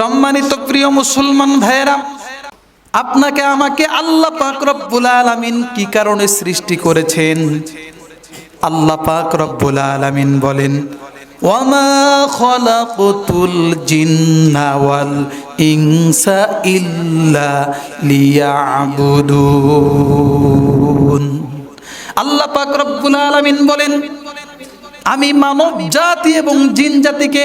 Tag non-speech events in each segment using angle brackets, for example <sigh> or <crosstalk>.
সম্মানিত প্রিয় মুসলমান ভাইয়েরা, আপনাকে, আমাকে আল্লাহ পাক রব্বুল আলামিন কি কারণে সৃষ্টি করেছেন? আল্লাহ পাক রব্বুল বলেন ইল্লা আল্লাহ পাক রব্বুল আলামিন বলেন, আমি মানব জাতি এবং জিন জাতিকে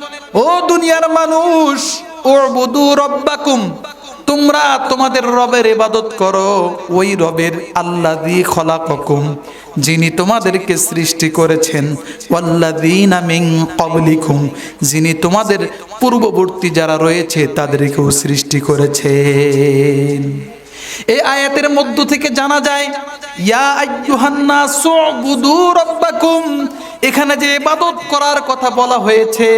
ও দুনিয়ার মানুষ, উবুদু রব্বাকুম, তোমরা তোমাদের রবের ইবাদত করো, ওই রবের আল্লাযী খলাকাকুম, যিনি তোমাদেরকে সৃষ্টি করেছেন, ওয়াল্লাযীনা মিন ক্বাবলিকুম, যিনি তোমাদের পূর্ববর্তী যারা রয়েছে, তাদেরকেও সৃষ্টি করেছেন। এই আয়াতের মধ্য থেকে জানা যায় এখানে যে ইবাদত করার কথা বলা হয়েছে,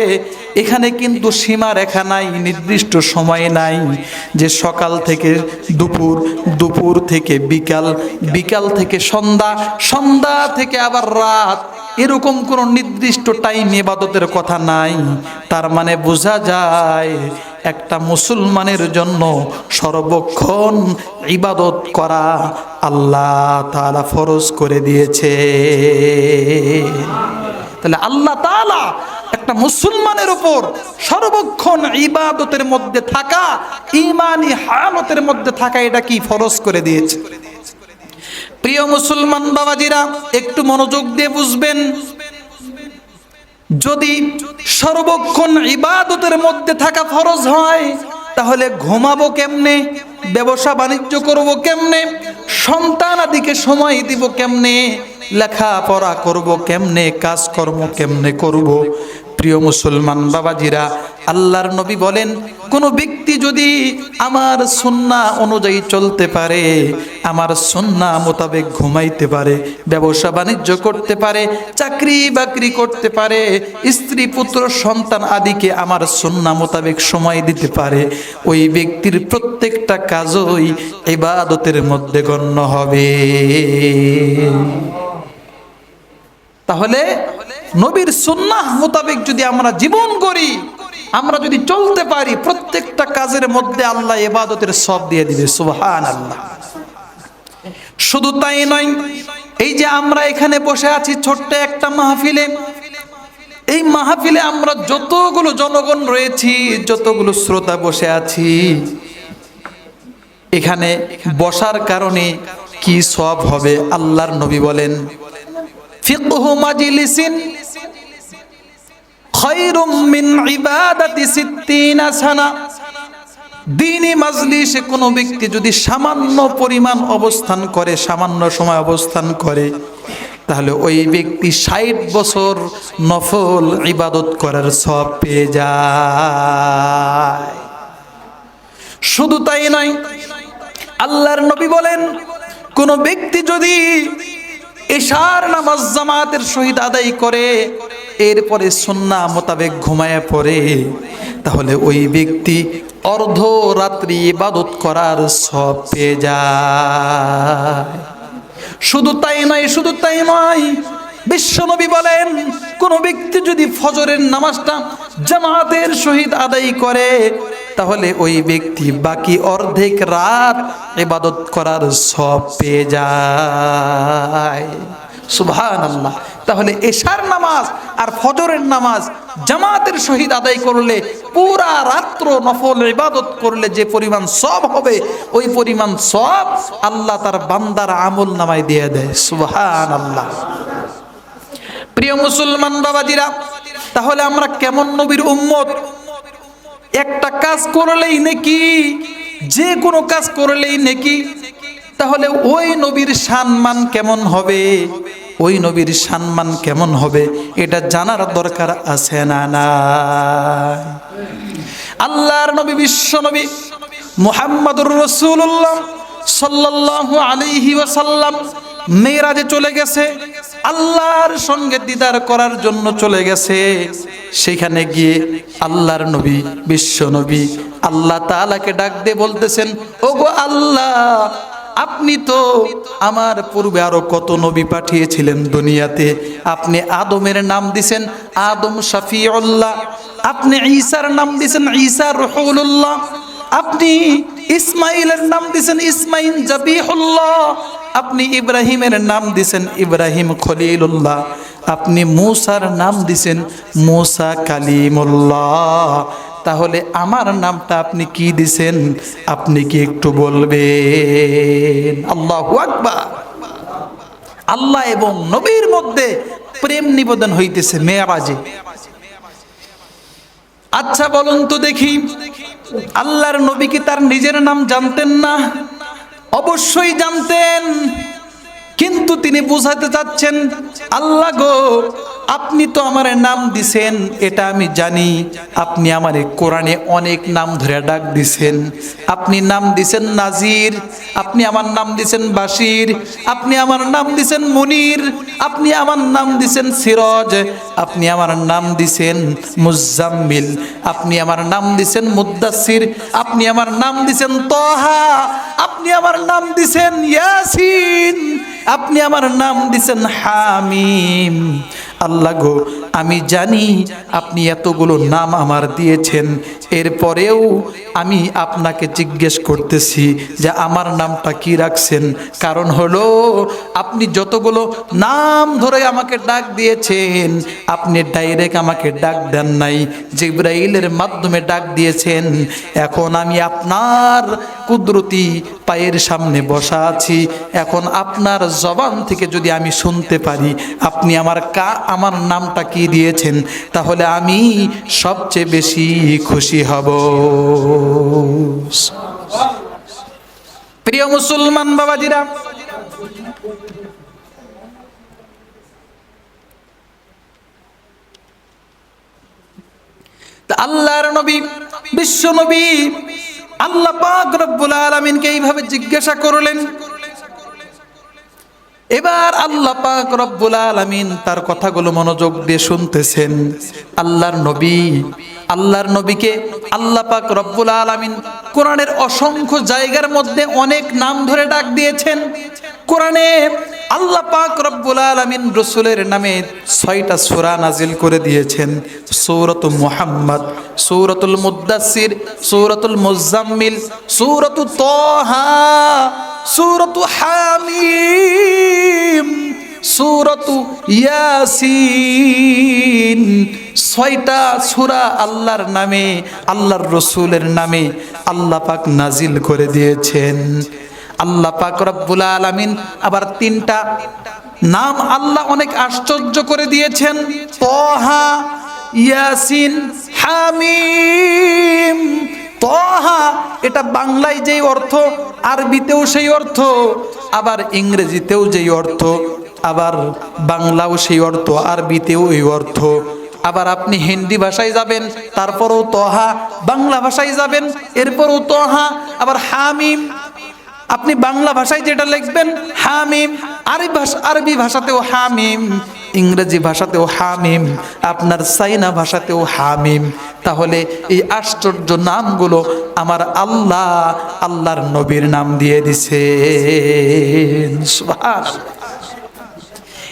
এখানে কিন্তু সীমা রেখা নাই, নির্দিষ্ট সময় নাই যে সকাল থেকে দুপুর দুপুর থেকে বিকাল বিকাল থেকে সন্ধ্যা সন্ধ্যা থেকে আবার রাত। এরকম কোনো নির্দিষ্ট টাইম ইবাদতের কথা নাই। তার মানে বোঝা যায় একটা মুসলমানের জন্য সর্বক্ষণ ইবাদত করা আল্লাহ তালা ফরজ করে দিয়েছে। তাহলে আল্লাহ তাআলা একটা মুসলমানের উপর সর্বক্ষণ ইবাদতের মধ্যে থাকা, ইমানি হালতের মধ্যে থাকা, এটা কি ফরজ করে দিয়েছে? প্রিয় মুসলমান বাবাজিরা, একটু মনোযোগ দিয়ে বুঝবেন। যদি সর্বক্ষণ ইবাদতের মধ্যে থাকা ফরজ হয়, তাহলে ঘুমাবো কেমনে? ব্যবসা বাণিজ্য করব কেমনে? সন্তান আদিকে সময় দিব কেমনে? লেখাপড়া করব কেমনে? কাজকর্ম কেমনে করব? প্রিয় মুসলমান বাবাজিরা, আল্লাহর নবী বলেন, কোনো ব্যক্তি যদি আমার সন্না অনুযায়ী চলতে পারে, আমার সন্না মোতাবেক ঘুমাইতে পারে, ব্যবসা বাণিজ্য করতে পারে, চাকরি বাকরি করতে পারে, স্ত্রী, পুত্র, সন্তান আদিকে আমার সন্না মোতাবেক সময় দিতে পারে, ওই ব্যক্তির প্রত্যেকটা কাজই ইবাদতের মধ্যে গণ্য হবে। তাহলে নবীর সুন্নাহ মোতাবেক যদি আমরা জীবন করি, আমরা যদি চলতে পারি, প্রত্যেকটা কাজের মধ্যে আল্লাহ ইবাদতের সব দিয়ে দিবে সুবহান আল্লাহ শুধু তাই নয়, এই যে আমরা এখানে বসে আছি ছোট্ট একটা মাহফিলে, এই মাহফিলে আমরা যতগুলো জনগণ রয়েছি, যতগুলো শ্রোতা বসে আছি, এখানে বসার কারণে কি সব হবে? আল্লাহর নবী বলেন, ফিকহু মাজলিসিন খায়রুম মিন ইবাদাতি সিত্তিনা সানা। দিনী মাজলিসে কোনো ব্যক্তি যদি সামান্য পরিমাণ অবস্থান করে, সামান্য সময় অবস্থান করে, তাহলে ওই ব্যক্তি ষাট বছর নফল ইবাদত করার সব পেয়ে যায়। শুধু তাই নয়, আল্লাহর নবী বলেন, কোন ব্যক্তি যদি এশার নামাজ জামাতের সহিত আদায় করে এরপরে সন্না মোতাবেক ঘুমায় পড়ে, তাহলে ওই ব্যক্তি অর্ধ রাত্রি ইবাদত করার সব পেয়ে যায়। শুধু তাই নয়, শুধু তাই নয় বিশ্বনবী বলেন, কোন ব্যক্তি যদি ফজরের নামাজটা জামাতের সহিত আদায় করে, তাহলে ওই ব্যক্তি বাকি অর্ধেক রাত ইবাদত করার সব পেয়ে যায়। আল্লাহ তাহলে এশার নামাজ আর ফজরের নামাজ জামাতের সহিত আদায় করলে পুরা রাত্র নফল ইবাদত করলে যে পরিমাণ সব হবে, ওই পরিমাণ সব আল্লাহ তার বান্দার আমল নামায় দিয়ে দেয়। সুবহান আল্লাহ প্রিয় মুসলমান বাবাজিরা, তাহলে আমরা কেমন নবীর উম্মত? একটা কাজ করলেই নাকি, যে কোনো কাজ করলেই নাকি। তাহলে ওই নবীর সম্মান কেমন হবে? ওই নবীর সম্মান কেমন হবে? এটা জানার দরকার আছে না না আল্লাহর নবী, বিশ্ব নবী মুহাম্মাদুর রসুল্লাহ সাল্লাল্লাহু আলাইহি ওয়াসাল্লাম মেয়েরাজে চলে গেছে। আল্লাহর সঙ্গে দিদার করার জন্য চলে গেছে। সেখানে গিয়ে আল্লাহর নবী, বিশ্ব নবী আল্লাহ তাআলাকে ডাক দিয়ে বলতেছেন, ওগো আল্লাহ আপনি তো আমার পূর্বে আরও কত নবী পাঠিয়েছিলেন দুনিয়াতে? আপনি আদমের নাম দিছেন আদম শফিউল্লাহ। আপনি ঈসার নাম দিছেন ঈসা রহুল্লাহ আপনি ইসমাইলের নাম দিছেন ইসমাইল জাবিহুল্লাহ। আপনি ইব্রাহিমের নাম দিছেন ইব্রাহিম খলিলুল্লাহ। আপনি মূসার নাম দিছেন মূসা কালিমুল্লাহ। তাহলে আমার নামটা আপনি কি দিছেন? আপনি কি একটু বলবেন? আল্লাহ আল্লাহ এবং নবীর মধ্যে প্রেম নিবেদন হইতেছে মেয়ারাজে। আচ্ছা বলুন তো দেখি, আল্লাহর নবী কি তার নিজের নাম জানতেন না? অবশ্যই জানতেন, কিন্তু তিনি বুঝাতে চাচ্ছেন, আল্লাহ গো আপনি তো আমার নাম দিছেন, এটা আমি জানি। আপনি আমার কোরআনে অনেক নাম ধরে ডাক দিছেন। আপনি নাম দিছেন নাজির, আপনি আমার নাম দিছেন বাসির আপনি আমার নাম দিছেন মুনির, আপনি আমার নাম দিছেন সিরজ, আপনি আমার নাম দিছেন মুজাম্মিল, আপনি আমার নাম দিছেন মুদাসির আপনি আমার নাম দিছেন তহা, আপনি আমার নাম দিছেন ইয়াসিন, আপনি আমার নাম দিছেন হামিম। আল্লাহ গো, আমি জানি আপনি এতগুলো নাম আমার দিয়েছেন। এরপরেও আমি আপনাকে জিজ্ঞেস করতেছি যে আমার নামটা কি রাখছেন। কারণ হলো, আপনি যতগুলো নাম ধরে আমাকে ডাক দিয়েছেন, আপনি ডাইরেক্ট আমাকে ডাক দেন নাই। জিব্রাইলের মাধ্যমে ডাক দিয়েছেন। এখন আমি আপনার কুদরতি পায়ের সামনে বসা আছি। এখন আপনার জবান থেকে যদি আমি শুনতে পারি, আপনি আমার কা আমার নামটা কি দিয়েছেন? তাহলে আমি সবচেয়ে বেশি খুশি হব। প্রিয় মুসলমান বাবাজিরা আল্লাহর নবী, বিশ্ব নবী, আল্লাহ পাক রব্বুল আলামিনকে এইভাবে জিজ্ঞাসা করলেন এবার আল্লাহ পাক রব্বুল আলামিন তার কথাগুলো মনোযোগ দিয়ে শুনতেছেন। আল্লাহর নবী আল্লাহর নবীকে আল্লাহ পাক রব্বুল আলামিন কোরআনের অসংখ্য জায়গার মধ্যে অনেক নাম ধরে ডাক দিয়েছেন। কোরআনে আল্লাহ পাক রব্বুল আলামিন রসুলের নামে ছয়টা সূরা নাজিল করে দিয়েছেন। সৌরত মুহাম্মদ, সৌরতুল মুদ্দাসির সৌরতুল মুজাম্মিল সূরাতু তাহা, সূরাতু হামিম, সূরাতু ইয়াসিন। ছয়টা সূরা আল্লাহর নামে, আল্লাহর রসুলের নামে আল্লাহ পাক নাজিল করে দিয়েছেন। আল্লাহ পাক রব্বুল আলামিন আবার তিনটা নাম আল্লাহ অনেক আশ্চর্য করে দিয়েছেন। তহা, ইয়াসিন, হামিম। তহা, এটা বাংলায় যেই অর্থ, আরবিতেও সেই অর্থ, আবার ইংরেজিতেও যেই অর্থ, আবার বাংলাও সেই অর্থ, আরবিতেও এই অর্থ। আবার আপনি হিন্দি ভাষায় যাবেন, তারপরও তহা, বাংলা ভাষায় যাবেন, এরপরও তহা, আবার হামিম। আপনি বাংলা ভাষায় যেটা লিখবেন, হামিম। আরবি ভাষা আরবি ভাষাতেও হামিম, ইংরেজি ভাষাতেও হামিম, আপনার চাইনা ভাষাতেও হামিম। তাহলে এই আশ্চর্য নামগুলো আমার আল্লাহ, আল্লাহর নবীর নাম দিয়ে দিছে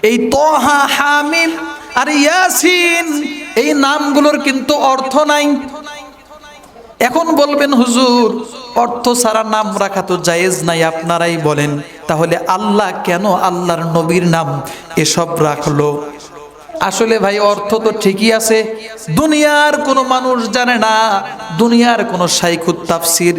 এই তহা, হামিম আর ইয়াসিন, এই নামগুলোর কিন্তু অর্থ নাই। এখন বলবেন, হুজুর, অর্থ ছাড়া নাম রাখা তো জায়েজ নাই। আপনারাই বলেন, তাহলে আল্লাহ কেন আল্লাহর নবীর নাম এসব রাখল? আসলে ভাই, অর্থ তো ঠিকই আছে। দুনিয়ার কোনো মানুষ জানে না, দুনিয়ার কোনো সাইকুত তাফসির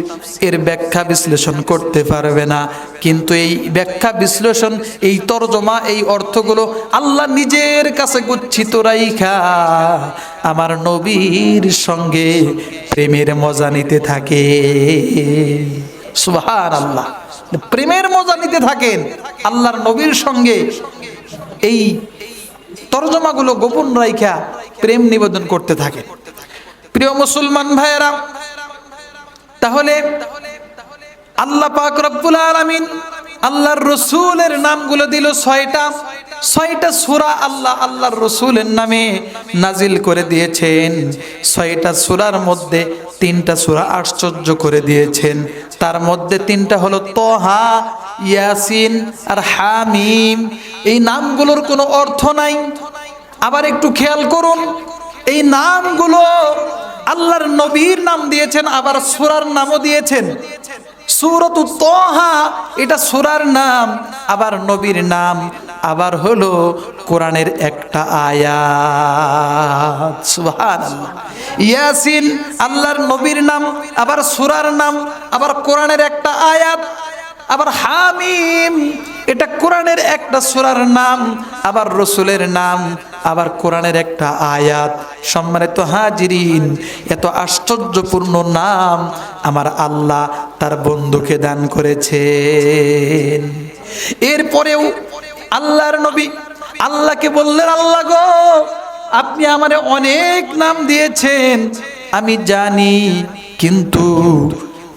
এর ব্যাখ্যা বিশ্লেষণ করতে পারবে না। কিন্তু এই ব্যাখ্যা বিশ্লেষণ, এই তর্জমা, এই অর্থগুলো আল্লাহ নিজের কাছে গুচ্ছিত রাইখা। আমার নবীর সঙ্গে প্রেমের মজা নিতে থাকে। সুবহান আল্লাহ প্রেমের মজা নিতে থাকেন আল্লাহর নবীর সঙ্গে। এই তর্জমাগুলো গোপন রাইখা প্রেম নিবেদন করতে থাকে। প্রিয় মুসলমান ভাইয়েরা, তাহলে আল্লাহ পাক রব্বুল আলামিন আল্লাহর রসুলের নামগুলো দিল ছয়টা। ছয়টা সূরা আল্লাহ আল্লাহর রসুলের নামে নাজিল করে দিয়েছেন। ছয়টা সূরার মধ্যে তিনটা সূরা আশ্চর্য করে দিয়েছেন। তার মধ্যে তিনটা হলো তহা, ইয়াসিন আর হামিম। এই নামগুলোর কোনো অর্থ নাই। আবার একটু খেয়াল করুন, এই নামগুলো আল্লাহর নবীর নাম দিয়েছেন, আবার সুরার নামও দিয়েছেন। সুরত তহা এটা সুরার নাম, আবার নবীর নাম, আবার হলো কোরআনের একটা আয়াত। ইয়াসিন, আল্লাহর নবীর নাম, আবার সুরার নাম, আবার কোরআনের একটা আয়াত, আবার হামিম এটা কোরআনের একটা সুরার নাম, আবার রসুলের নাম, আবার কোরআনের একটা আয়াত। সম্মানিত হাজিরিন, এত আশ্চর্যপূর্ণ নাম আমার আল্লাহ তার বন্ধুকে দান করেছেন। এরপরেও আল্লাহর নবী আল্লাহকে বললেন, আল্লাহ গো, আপনি আমারে অনেক নাম দিয়েছেন। আমি জানি, কিন্তু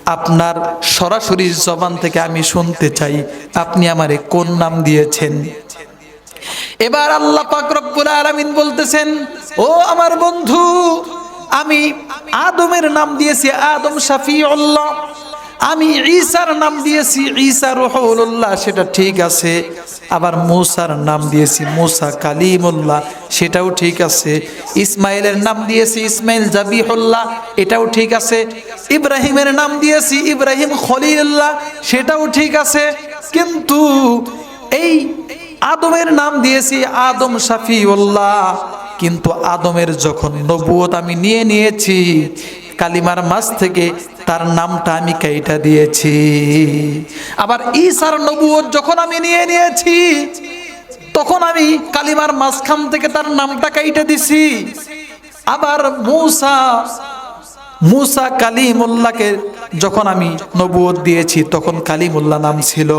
আপনার সরাসরি জবান থেকে আমি শুনতে চাই। আপনি আমারে কোন নাম দিয়েছেন? এবার আল্লাহ পাক রব্বুল আলামিন বলতেছেন, ও আমার বন্ধু, আমি আদমের নাম দিয়েছি, আদম শাফিউল্লাহ। আমি ঈসার নাম দিয়েছি, ঈসা রহুল্লাহ, সেটা ঠিক আছে। আবার মূসার নাম দিয়েছি, মূসা কালিমুল্লাহ, সেটাও ঠিক আছে। ইসমাইলের নাম দিয়েছি, ইসমাইল জাবিহুল্লাহ, এটাও ঠিক আছে। ইব্রাহিমের নাম দিয়েছি, ইব্রাহিম খলিল্লাহ সেটাও ঠিক আছে। কিন্তু এই আদমের নাম দিয়েছি, আদম শাফিউল্লাহ। কিন্তু আদমের যখন নবুয়ত আমি নিয়ে নিয়েছি কালিমার মাছ থেকে তার নামটা আমি কেইটা দিয়েছি। আবার ঈসার নবুয়ত যখন আমি নিয়ে নিয়েছি, তখন আমি কালিমার মাঝখান থেকে তার নামটা কাইটা দিছি। আবার মূসা মুসা কালিমুল্লাহকে যখন আমি নবুয়ত দিয়েছি, তখন কালিমুল্লাহ নাম ছিল।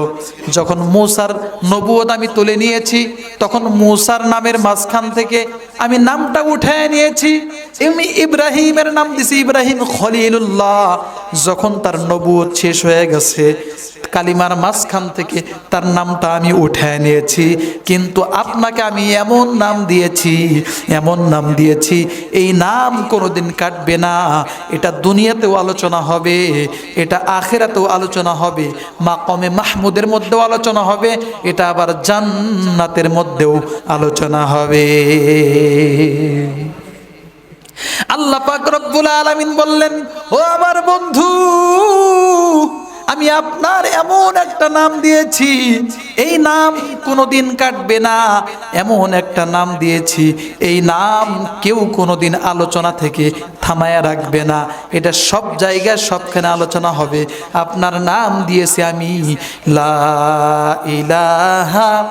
যখন মুসার নবুয়ত আমি তুলে নিয়েছি, তখন মুসার নামের মাঝখান থেকে আমি নামটা উঠে নিয়েছি। এমনি ইব্রাহিমের নাম দিছি ইব্রাহিম খলিলুল্লাহ। যখন তার নবুয়ত শেষ হয়ে গেছে, কালিমার মাঝখান থেকে তার নামটা আমি উঠে নিয়েছি। কিন্তু আপনাকে আমি এমন নাম দিয়েছি, এমন নাম দিয়েছি, এই নাম কোনোদিন কাটবে না। এটা দুনিয়াতেও আলোচনা হবে, এটা আখেরাতেও আলোচনা হবে, মাকমে মাহমুদের মধ্যেও আলোচনা হবে, এটা আবার জান্নাতের মধ্যেও আলোচনা হবে। আল্লাহ পাক রব্বুল আলামিন বললেন, ও আমার বন্ধু আমি আপনার এমন একটা নাম দিয়েছি। এই নাম কোনোদিন কাটবে না। এমন একটা নাম দিয়েছি। এই নাম কেউ কোনোদিন আলোচনা থেকে থামায়া রাখবে না। এটা সব জায়গায় সবখানে আলোচনা হবে। আপনার নাম দিয়েছি আমি, লা ইলাহা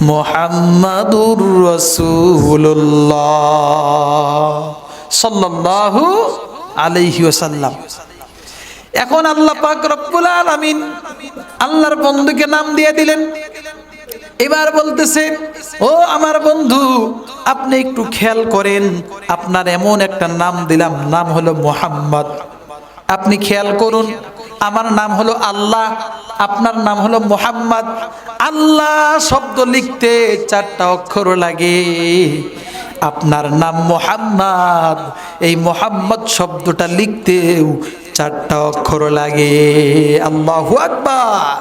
মুহাম্মাদুর রাসূলুল্লাহ। সাল্লাল্লাহু আলাইহি ওয়াসাল্লাম। এখন আল্লাহ পাক রব্বুল আলামিন আল্লাহর বন্ধুকে নাম দিয়ে দিলেন। এবার বলতেছে, ও আমার বন্ধু, আপনি একটু খেয়াল করেন, আপনার এমন একটা নাম দিলাম, নাম হলো মোহাম্মদ। আপনি খেয়াল করুন, আমার নাম হলো আল্লাহ, আপনার নাম হলো মোহাম্মদ। আল্লাহ শব্দ লিখতে চারটা অক্ষর লাগে। আপনার নাম মোহাম্মদ। এই মোহাম্মদ শব্দটা লিখতেও চারটা অক্ষর লাগে। আল্লাহ আকবার।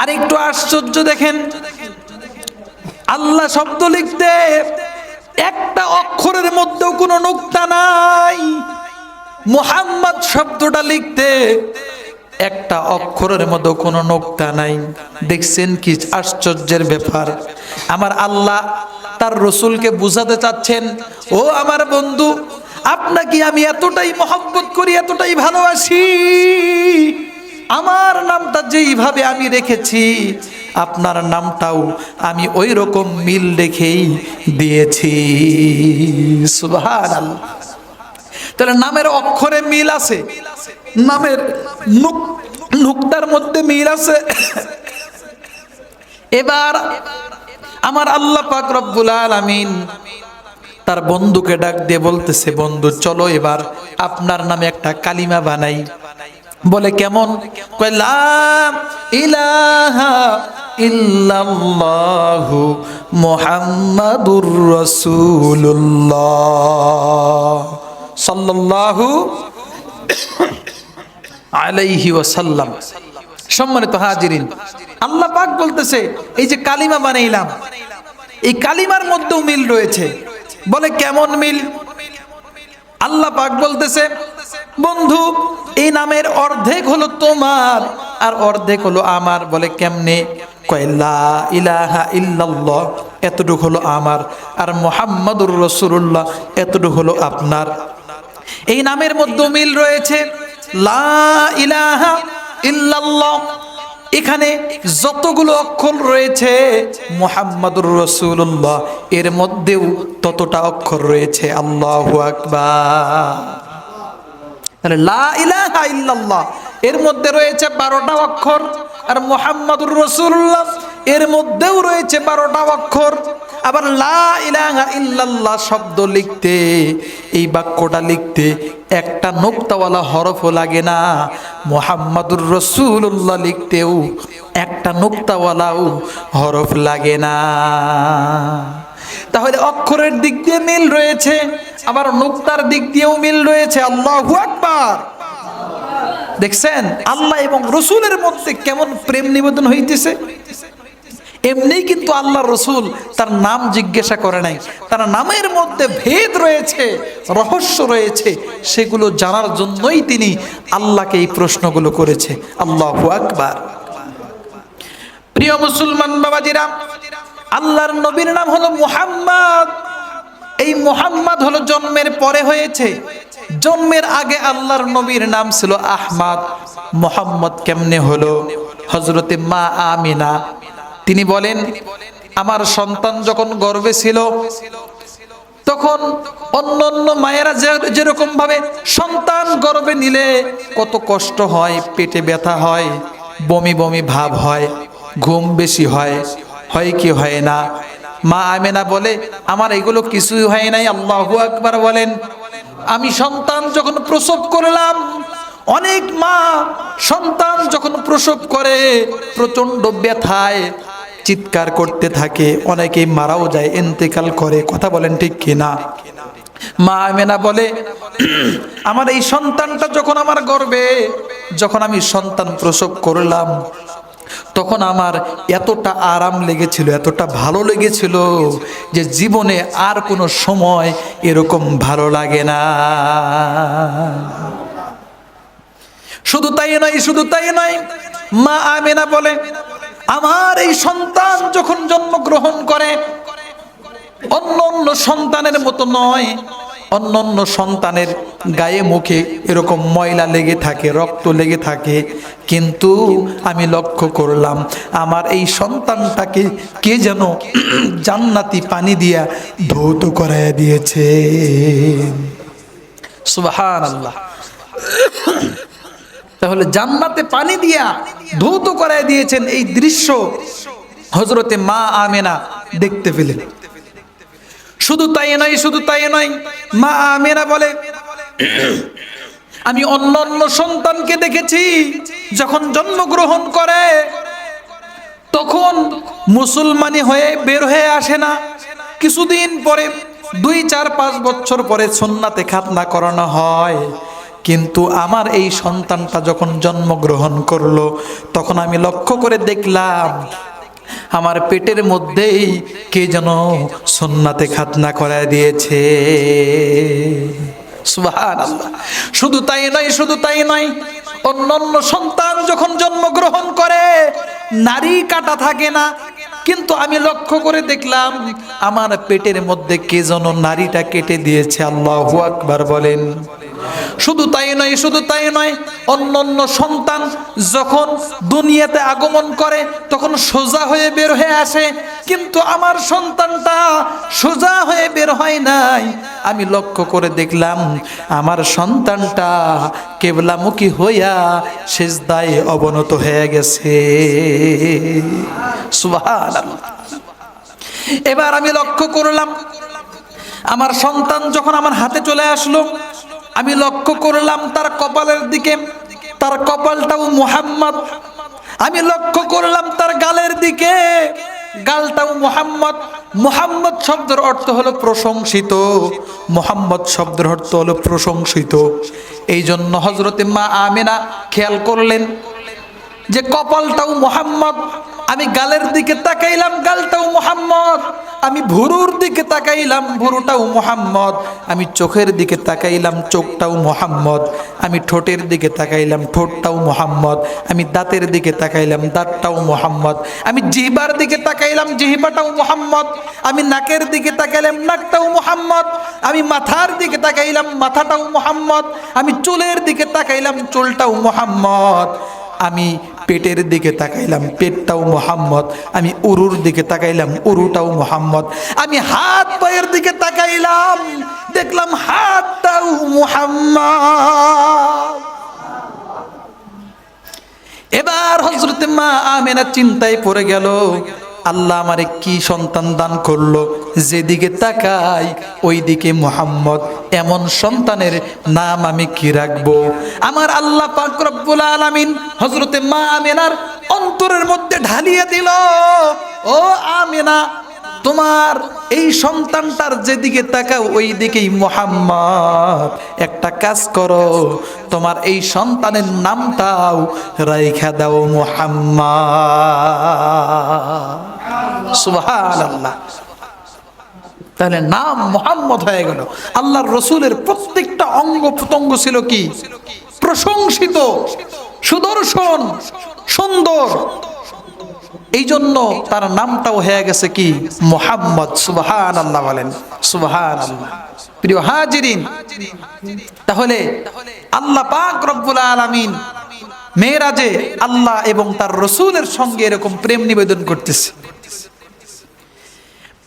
আর একটু আশ্চর্য দেখেন। আল্লাহ শব্দ লিখতে একটা অক্ষরের মধ্যেও কোনো নোক্তা নাই। মোহাম্মদ শব্দটা লিখতে একটা অক্ষরের মধ্যে কোনো নোক্তা নাই। দেখছেন কি আশ্চর্যের ব্যাপার। আমার আল্লাহ তার রসুলকে বুঝাতে চাচ্ছেন, ও আমার বন্ধু, আপনাকে আমি এতটাই মহব্বত করি, এতটাই ভালোবাসি। আমার নামটা যেইভাবে আমি রেখেছি, আপনার নামটাও আমি ওই রকম মিল রেখেই দিয়েছি। সুবহানাল্লাহ। তাহলে নামের অক্ষরে মিল আছে, নামের নুক- নুক্তার মধ্যে মিল আছে। এবার আমার আল্লাহ পাক রব্বুল আলামিন তার বন্ধুকে ডাক দিয়ে বলতেছে, বন্ধু, চলো এবার আপনার নামে একটা কালিমা বানাই। বলে, কেমন? ইল্লাল্লাহু মুহাম্মাদুর রাসূলুল্লাহ সাল্লাল্লাহু আলাইহি ওয়াসাল্লাম। সম্মানিত হাজিরিন, আল্লাহ পাক বলতেছে, এই যে কালিমা বানাইলাম, এই কালিমার মধ্যেও মিল রয়েছে। বলে কেমন মিল? আল্লাহ পাক বলতেছে, বন্ধু, এই নামের অর্ধেক হলো তোমার আর অর্ধেক হলো আমার। বলে কেমনে? ইলাহা ইল্লাল্লাহ, এতটুক হলো আমার। আর মোহাম্মদুর রসুল্লাহ এতটুক হলো আপনার। এই নামের মধ্যে মিল রয়েছে, লা ইলাহা ইল্লাল্লাহ। এখানে যতগুলো অক্ষর রয়েছে, মোহাম্মদুর রসুল্লাহ এর মধ্যেও ততটা অক্ষর রয়েছে। আল্লাহ আকবার। ইল্লাল্লাহ, এর মধ্যে রয়েছে বারোটা অক্ষর। আর মোহাম্মদুর রসুল্লাহ এর মধ্যেও রয়েছে বারোটা অক্ষর। আবার লা ইলাহা ইল্লাল্লাহ শব্দ লিখতে, এই বাক্যটা লিখতে একটা নোক্তাওয়ালা হরফও লাগে না। মোহাম্মদুর রসুল্লাহ লিখতেও একটা নোক্তাওয়ালাও হরফ লাগে না। তাহলে অক্ষরের দিক দিয়ে মিল রয়েছে, আবার নুক্তার দিক দিয়েও মিল রয়েছে। আল্লাহু আকবার! দেখছেন? আল্লাহ এবং রসুলের মধ্যে কেমন প্রেম নিবেদন হইতেছে? এমনি কিন্তু আল্লাহ রসুল তার নাম জিজ্ঞাসা করে নাই। তার নামের মধ্যে ভেদ রয়েছে, রহস্য রয়েছে। সেগুলো জানার জন্যই তিনি আল্লাহকে এই প্রশ্নগুলো করেছে। আল্লাহ আকবার। প্রিয় মুসলমান বাবাজিরা, আল্লাহর নবীর নাম হলো মুহাম্মদ। এই মুহাম্মদ হলো জন্মের পরে হয়েছে। জন্মের আগে আল্লাহর নবীর নাম ছিল আহমদ। মোহাম্মদ কেমনে হলো? হজরতে মা আমিনা তিনি বলেন, আমার সন্তান যখন গর্বে ছিল, তখন অন্য অন্য মায়েরা যেরকম ভাবে সন্তান গর্বে নিলে কত কষ্ট হয়, পেটে ব্যথা হয়, বমি বমি ভাব হয়, ঘুম বেশি হয় হয় কি হয় না? মা আমেনা বলে, আমার এগুলো কিছুই হয় নাই, আল্লাহু আকবার বলেন। আমি সন্তান যখন প্রসব করলাম অনেক মা সন্তান যখন প্রসব করে প্রচণ্ড ব্যথায় চিৎকার করতে থাকে। অনেকেই মারাও যায় এন্তেকাল করে। কথা বলেন ঠিক কিনা? মা আমেনা বলে, আমার এই সন্তানটা যখন আমার গর্বে, যখন আমি সন্তান প্রসব করলাম, তখন আমার এতটা আরাম লেগেছিল, এতটা ভালো লেগেছিল যে জীবনে আর কোনো সময় এরকম ভালো লাগে না। শুধু তাই নয়, শুধু তাই নয়, মা আমেনা বলে, আমার এই সন্তান যখন জন্মগ্রহণ করে, অন্য অন্য সন্তানের মতো নয়, অন্য অন্য সন্তানের গায়ে মুখে এরকম ময়লা লেগে থাকে, রক্ত লেগে থাকে। কিন্তু আমি লক্ষ্য করলাম, আমার এই সন্তানটাকে কে যেন <clears throat> জান্নাতি পানি দিয়া ধৌত করাইয়া দিয়েছে। সুবাহান আল্লাহ তাহলে জান্নাতে পানি দিয়া ধৌত করায় দিয়েছেন এই দৃশ্য হজরতে মা আমেনা দেখতে পেলেন। শুধু তাই নয়, শুধু তাই নয়, মা আমেনা বলে, আমি অন্য অন্য সন্তানকে দেখেছি যখন জন্মগ্রহণ করে, তখন মুসলমানি হয়ে বের হয়ে আসে না। কিছুদিন পরে, দুই, চার, পাঁচ বছর পরে সন্নাতে খাতনা করানো হয়। কিন্তু আমার এই সন্তানটা যখন জন্মগ্রহণ করল, তখন আমি লক্ষ্য করে দেখলাম, আমার পেটের মধ্যেই কে যেন সন্নাতে খাতনা করায় দিয়েছে। শুধু তাই নয়, শুধু তাই নয় অন্য অন্য সন্তান যখন জন্মগ্রহণ করে, নারী কাটা থাকে না কিন্তু আমি লক্ষ্য করে দেখলাম, আমার পেটের মধ্যে কে যেন নারীটা কেটে দিয়েছে। আল্লাহ আকবার বলেন। শুধু তাই নয়, শুধু তাই নয় অন্য অন্য সন্তান যখন দুনিয়াতে আগমন করে, তখন সোজা হয়ে বের হয়ে আসে, কিন্তু আমার সন্তানটা সোজা হয়ে বের হয় নাই। আমি লক্ষ্য করে দেখলাম, আমার সন্তানটা কেবলামুখী হইয়া সেজদায় অবনত হয়ে গেছে। এবার আমি লক্ষ্য করলাম, আমার সন্তান যখন আমার হাতে চলে আসলো আমি লক্ষ্য করলাম তার কপালের দিকে, তার কপালটাও মুহাম্মদ। আমি লক্ষ্য করলাম তার গালের দিকে, গালটাও মুহাম্মদ। মুহাম্মদ শব্দের অর্থ হলো প্রশংসিত। মুহাম্মদ শব্দের অর্থ হলো প্রশংসিত। এই জন্য হজরতে মা আমেনা খেয়াল করলেন যে কপালটাও মোহাম্মদ। আমি গালের দিকে তাকাইলাম, গালটাও মোহাম্মদ। আমি ভুরুর দিকে তাকাইলাম, ভুরুটাও মোহাম্মদ। আমি চোখের দিকে তাকাইলাম, চোখটাও মোহাম্মদ। আমি ঠোঁটের দিকে তাকাইলাম, ঠোঁটটাও মোহাম্মদ। আমি দাঁতের দিকে তাকাইলাম, দাঁতটাও মোহাম্মদ। আমি জিহবার দিকে তাকাইলাম, জিহবাটাও মোহাম্মদ। আমি নাকের দিকে তাকাইলাম, নাকটাও মোহাম্মদ। আমি মাথার দিকে তাকাইলাম, মাথাটাও মোহাম্মদ। আমি চুলের দিকে তাকাইলাম, চুলটাও মোহাম্মদ। আমি পেটের দিকে তাকাইলাম, পেটটাও মোহাম্মদ, আমি উরুর দিকে তাকাইলাম, উরুটাও মোহাম্মদ। আমি হাত পায়ের দিকে তাকাইলাম, দেখলাম হাতটাও মোহাম্মদ। এবার হজরতে মা আমেনা চিন্তায় পড়ে গেল, আল্লাহ আমারে কি সন্তান দান করল? যেদিকে তাকাই ওই দিকে মোহাম্মদ। এমন সন্তানের নাম আমি কি রাখব? আমার আল্লাহ পাক রব্বুল আলামিন হজরতে মা আমেনার অন্তরের মধ্যে ঢালিয়ে দিল, ও আমেনা, তোমার এই সন্তানটার যেদিকে তাকাও ওই দিকেই মোহাম্মদ। একটা কাজ করো, তোমার এই সন্তানের নামটাও রাইখা দাও মোহাম্মদ। সুবহান আল্লাহ তাহলে নাম মোহাম্মদ হয়ে গেল। আল্লাহর রসুলের প্রত্যেকটা অঙ্গ প্রত্যঙ্গ ছিল কি? প্রশংসিত, সুদর্শন, সুন্দর। এই জন্য তার নামটাও হয়ে গেছে কি? মোহাম্মদ সুবহান আল্লাহ বলেন। সুবহান আল্লাহ প্রিয় হাজিরিন, তাহলে আল্লাহ পাক রব্বুল আলামিন মেয়েরাজে আল্লাহ এবং তার রসুলের সঙ্গে এরকম প্রেম নিবেদন করতেছে।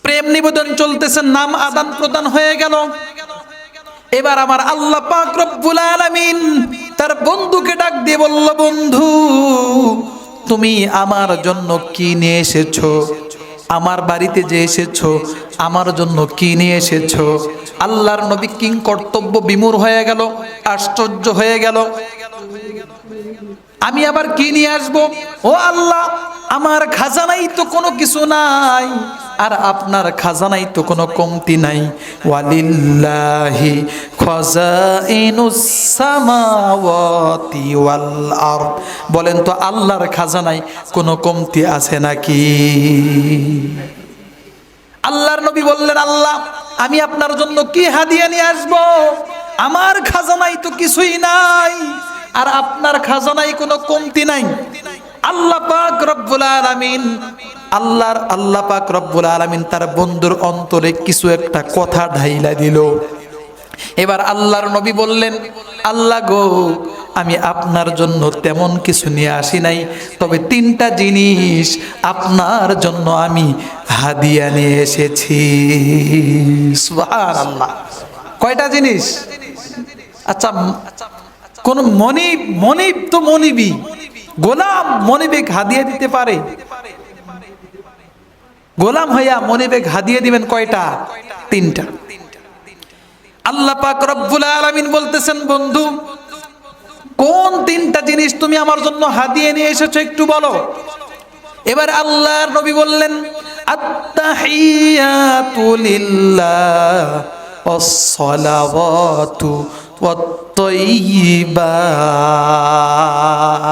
প্রেম নিবেদন চলতেছে, নাম আদান প্রদান হয়ে গেল। এবার আমার আল্লাহ পাক রব্বুল আলামিন তার বন্ধুকে ডাক দিয়ে বলল, বন্ধু, তুমি আমার জন্য কি নিয়ে এসেছ? আমার বাড়িতে যে এসেছ, আমার জন্য কি নিয়ে এসেছ? আল্লাহর নবী কিং কর্তব্য বিমূর হয়ে গেল, আশ্চর্য হয়ে গেল। আমি আবার কি নিয়ে আসব? ও আল্লাহ আমার খাজানাই তো কোনো কিছু নাই, আর আপনার খাজানাই তো কোনো কমতি নাই। ওয়ালিল্লাহি খাজাইনুস সামাওয়াতি ওয়াল আরদ। বলেন তো আল্লাহর খাজানাই কোনো কমতি আছে নাকি? আল্লাহর নবী বললেন, আল্লাহ, আমি আপনার জন্য কি হাদিয়া নিয়ে আসব? আমার খাজানাই তো কিছুই নাই, আর আপনার খাজানাই কোনো কমতি নাই। আল্লাহ পাক রব্বুল আলামিন, আল্লাহর আল্লাহ পাক রব্বুল আলামিন তার বন্ধুর অন্তরে কিছু একটা কথা ঢাইলা দিল। এবার আল্লাহর নবী বললেন, আল্লাহ গো, আমি আপনার জন্য তেমন কিছু নিয়ে আসি নাই, তবে তিনটা জিনিস আপনার জন্য আমি হাদিয়া নিয়ে এসেছি। কয়টা জিনিস? আচ্ছা কোন মনিব মনিব তো মনিবি গোলাম মনিবেগ হাদিয়ে দিতে পারে। গোলাম হইয়া মনিবেগ হাদিয়ে দিবেন কয়টা? তিনটা। আল্লাহ পাক রব্বুল আলামিন বলতেছেন, বন্ধু, কোন তিনটা জিনিস তুমি আমার জন্য হাদিয়ে নিয়ে এসেছ একটু বলো? এবার আল্লাহর নবী বললেন, আত্তাহিয়াতু লিল্লাহ ওয়াস-সালাওয়াতু ওয়াত-তাইয়্যিবাত